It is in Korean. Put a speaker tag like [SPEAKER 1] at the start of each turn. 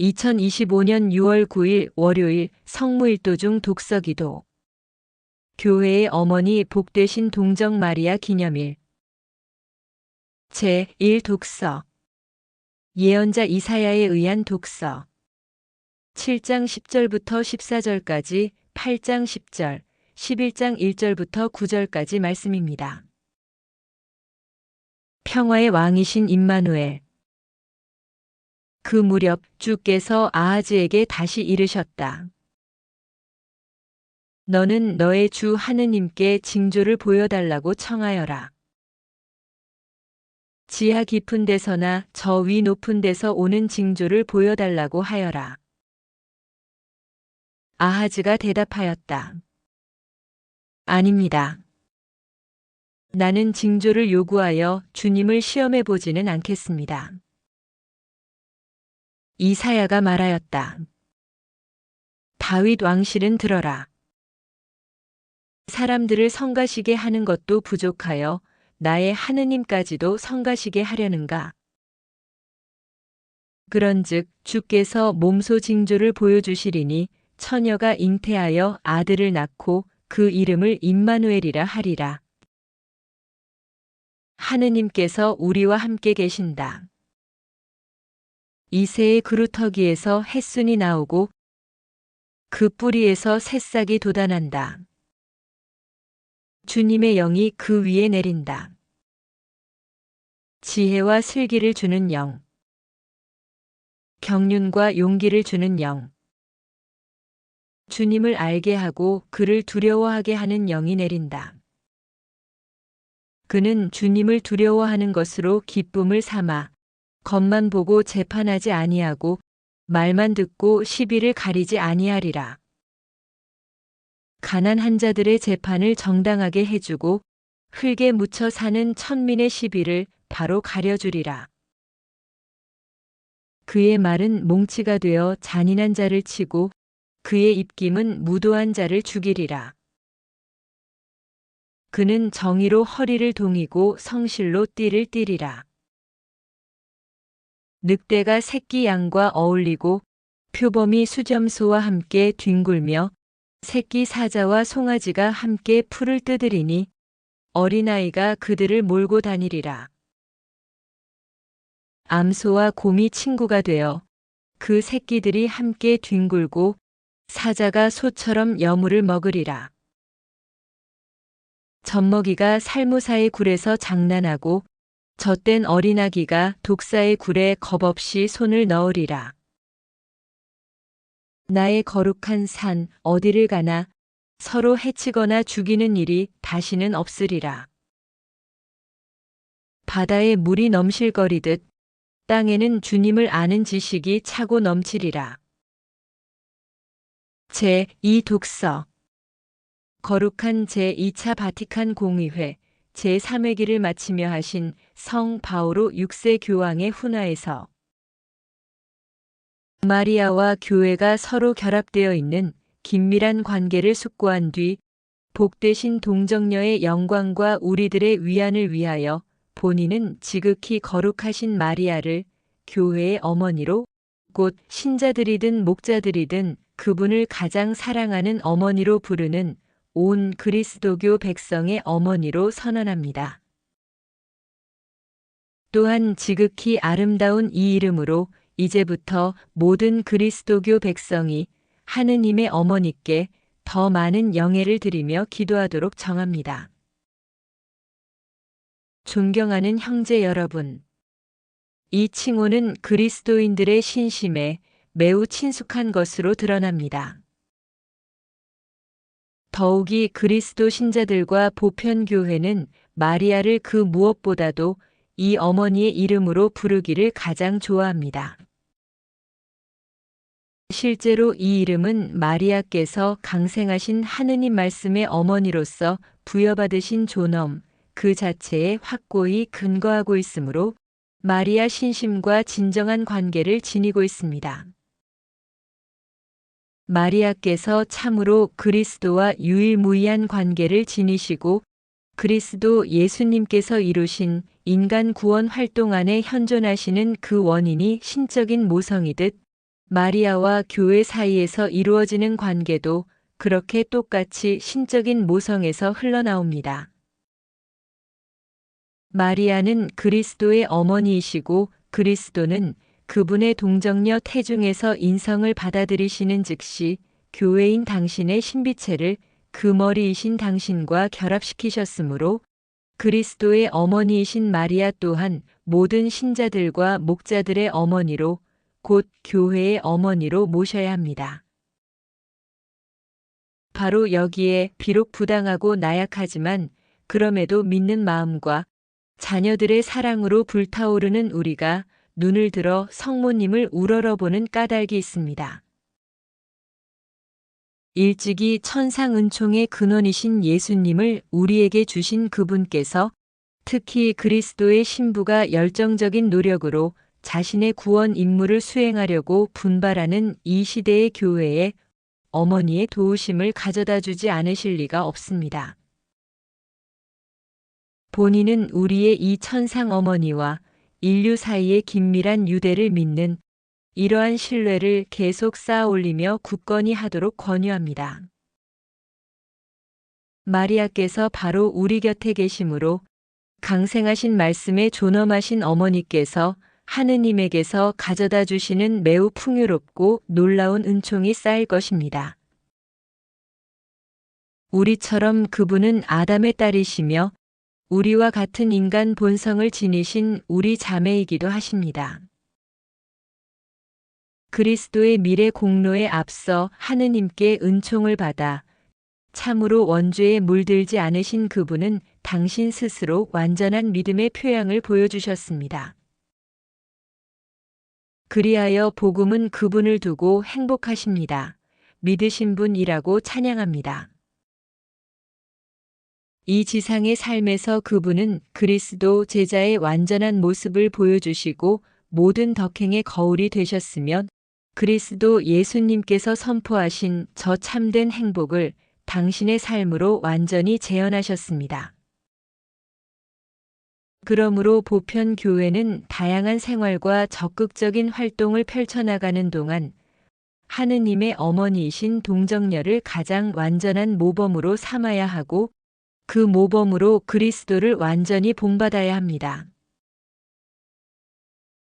[SPEAKER 1] 2025년 6월 9일 월요일 성무일도 중 독서기도. 교회의 어머니 복되신 동정 마리아 기념일. 제1 독서. 예언자 이사야에 의한 독서. 7장 10절부터 14절까지 8장 10절 11장 1절부터 9절까지 말씀입니다. 평화의 왕이신 임마누엘 그 무렵 주께서 아하즈에게 다시 이르셨다. 너는 너의 주 하느님께 징조를 보여달라고 청하여라. 지하 깊은 데서나 저 위 높은 데서 오는 징조를 보여달라고 하여라. 아하즈가 대답하였다. 아닙니다. 나는 징조를 요구하여 주님을 시험해 보지는 않겠습니다. 이사야가 말하였다. 다윗 왕실은 들어라. 사람들을 성가시게 하는 것도 부족하여 나의 하느님까지도 성가시게 하려는가? 그런즉 주께서 몸소 징조를 보여주시리니 처녀가 잉태하여 아들을 낳고 그 이름을 임마누엘이라 하리라. 하느님께서 우리와 함께 계신다. 이새의 그루터기에서 햇순이 나오고 그 뿌리에서 새싹이 돋아난다. 주님의 영이 그 위에 내린다. 지혜와 슬기를 주는 영. 경륜과 용기를 주는 영. 주님을 알게 하고 그를 두려워하게 하는 영이 내린다. 그는 주님을 두려워하는 것으로 기쁨을 삼아 겉만 보고 재판하지 아니하고 말만 듣고 시비를 가리지 아니하리라. 가난한 자들의 재판을 정당하게 해주고 흙에 묻혀 사는 천민의 시비를 바로 가려주리라. 그의 말은 몽치가 되어 잔인한 자를 치고 그의 입김은 무도한 자를 죽이리라. 그는 정의로 허리를 동이고 성실로 띠를 띠리라. 늑대가 새끼 양과 어울리고 표범이 수점소와 함께 뒹굴며 새끼 사자와 송아지가 함께 풀을 뜯으리니 어린아이가 그들을 몰고 다니리라. 암소와 곰이 친구가 되어 그 새끼들이 함께 뒹굴고 사자가 소처럼 여물을 먹으리라. 젖먹이가 살무사의 굴에서 장난하고 젖된 어린아기가 독사의 굴에 겁없이 손을 넣으리라. 나의 거룩한 산 어디를 가나 서로 해치거나 죽이는 일이 다시는 없으리라. 바다에 물이 넘실거리듯 땅에는 주님을 아는 지식이 차고 넘치리라. 제2 독서 거룩한 제2차 바티칸 공의회 제3회기를 마치며 하신 성 바오로 6세 교황의 훈화에서 마리아와 교회가 서로 결합되어 있는 긴밀한 관계를 숙고한 뒤 복되신 동정녀의 영광과 우리들의 위안을 위하여 본인은 지극히 거룩하신 마리아를 교회의 어머니로 곧 신자들이든 목자들이든 그분을 가장 사랑하는 어머니로 부르는 온 그리스도교 백성의 어머니로 선언합니다. 또한 지극히 아름다운 이 이름으로 이제부터 모든 그리스도교 백성이 하느님의 어머니께 더 많은 영예를 드리며 기도하도록 정합니다. 존경하는 형제 여러분. 이 칭호는 그리스도인들의 신심에 매우 친숙한 것으로 드러납니다. 더욱이 그리스도 신자들과 보편교회는 마리아를 그 무엇보다도 이 어머니의 이름으로 부르기를 가장 좋아합니다. 실제로 이 이름은 마리아께서 강생하신 하느님 말씀의 어머니로서 부여받으신 존엄 그 자체에 확고히 근거하고 있으므로 마리아 신심과 진정한 관계를 지니고 있습니다. 마리아께서 참으로 그리스도와 유일무이한 관계를 지니시고 그리스도 예수님께서 이루신 인간 구원 활동 안에 현존하시는 그 원인이 신적인 모성이듯 마리아와 교회 사이에서 이루어지는 관계도 그렇게 똑같이 신적인 모성에서 흘러나옵니다. 마리아는 그리스도의 어머니이시고 그리스도는 그분의 동정녀 태중에서 인성을 받아들이시는 즉시 교회인 당신의 신비체를 그 머리이신 당신과 결합시키셨으므로 그리스도의 어머니이신 마리아 또한 모든 신자들과 목자들의 어머니로 곧 교회의 어머니로 모셔야 합니다. 바로 여기에 비록 부당하고 나약하지만 그럼에도 믿는 마음과 자녀들의 사랑으로 불타오르는 우리가 눈을 들어 성모님을 우러러보는 까닭이 있습니다. 일찍이 천상 은총의 근원이신 예수님을 우리에게 주신 그분께서 특히 그리스도의 신부가 열정적인 노력으로 자신의 구원 임무를 수행하려고 분발하는 이 시대의 교회에 어머니의 도우심을 가져다 주지 않으실 리가 없습니다. 본인은 우리의 이 천상 어머니와 인류 사이의 긴밀한 유대를 믿는 이러한 신뢰를 계속 쌓아 올리며 굳건히 하도록 권유합니다. 마리아께서 바로 우리 곁에 계심으로 강생하신 말씀에 존엄하신 어머니께서 하느님에게서 가져다 주시는 매우 풍요롭고 놀라운 은총이 쌓일 것입니다. 우리처럼 그분은 아담의 딸이시며 우리와 같은 인간 본성을 지니신 우리 자매이기도 하십니다. 그리스도의 미래 공로에 앞서 하느님께 은총을 받아 참으로 원죄에 물들지 않으신 그분은 당신 스스로 완전한 믿음의 표양을 보여주셨습니다. 그리하여 복음은 그분을 두고 행복하십니다. 믿으신 분이라고 찬양합니다. 이 지상의 삶에서 그분은 그리스도 제자의 완전한 모습을 보여주시고 모든 덕행의 거울이 되셨으면 그리스도 예수님께서 선포하신 저 참된 행복을 당신의 삶으로 완전히 재현하셨습니다. 그러므로 보편 교회는 다양한 생활과 적극적인 활동을 펼쳐나가는 동안 하느님의 어머니이신 동정녀를 가장 완전한 모범으로 삼아야 하고 그 모범으로 그리스도를 완전히 본받아야 합니다.